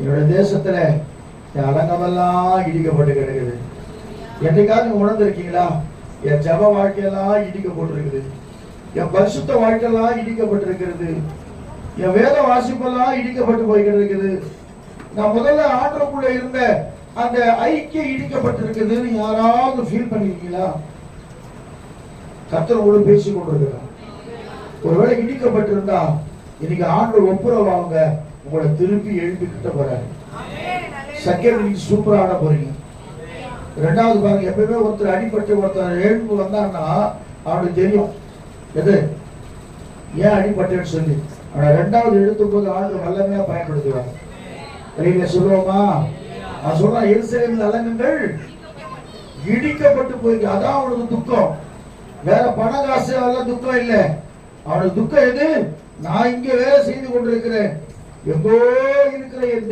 என்னோட தேசத்துல என் இடிக்கப்பட்டு கிடக்குது. என்னைக்காவது உணர்ந்திருக்கீங்களா? என் ஜப வாழ்க்கையெல்லாம் இடிக்கப்பட்டிருக்குது. என் பரிசுத்த வாழ்க்கையெல்லாம் இடிக்கப்பட்டிருக்கிறது. என் வேத வாசிப்பெல்லாம் இடிக்கப்பட்டு போய்கிட்டு இருக்குது நான் முதல்ல ஆண்டருக்குள்ள இருந்த அந்த ஐக்கியம் இடிக்கப்பட்டிருக்குதுன்னு யாராவது ஃபீல் பண்ணிருக்கீங்களா? கத்தர் கூட பேசி கொண்டிருக்கிறார். ஒருவேளை இடிக்கப்பட்டிருந்தா இன்னைக்கு ஆண்டு ஒப்புரவாங்க உங்களை திருப்பி எழுப்பி கிட்ட போறாரு. செகண்ட் நீங்க சூப்பரா ஆட போறீங்க ரெண்டாவது பாருங்க எப்பயுமே ஒருத்தர் அடிபட்டு ஒருத்தர் எழுப்பு வந்தான்னா அவனுக்கு தெரியும். எது? ஏன் அடிபட்டேன்னு சொல்லி. ஆனா ரெண்டாவது எழுத்தும் போது ஆண்டு வல்லமையா பயன்படுத்துவாங்க நீங்க சொல்லுவோமா? நான் சொல்றேன் எருசலேமில் நலனுங்கள் இடிக்கப்பட்டு போயிருக்கு. அதான் அவனுக்கு துக்கம். வேற பண காசு அதெல்லாம் துக்கம் இல்லை. அவனுக்கு துக்கம் எது? நான் இங்க வேலை செய்து கொண்டிருக்கிறேன். எங்கோ இருக்கிற என்